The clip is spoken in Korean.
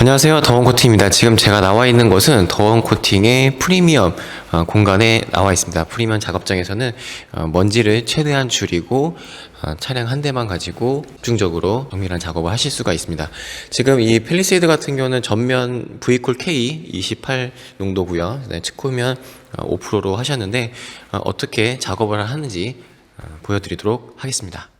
안녕하세요. 더원 코팅입니다. 지금 제가 나와 있는 곳은 더원 코팅의 프리미엄 어, 공간에 나와 있습니다. 프리미엄 작업장에서는 어, 먼지를 최대한 줄이고 어, 차량 한 대만 가지고 집중적으로 정밀한 작업을 하실 수가 있습니다. 지금 이 펠리세이드 같은 경우는 전면 V콜 K 28 용도고요 네, 측후면 5%로 하셨는데 어떻게 작업을 하는지 보여드리도록 하겠습니다.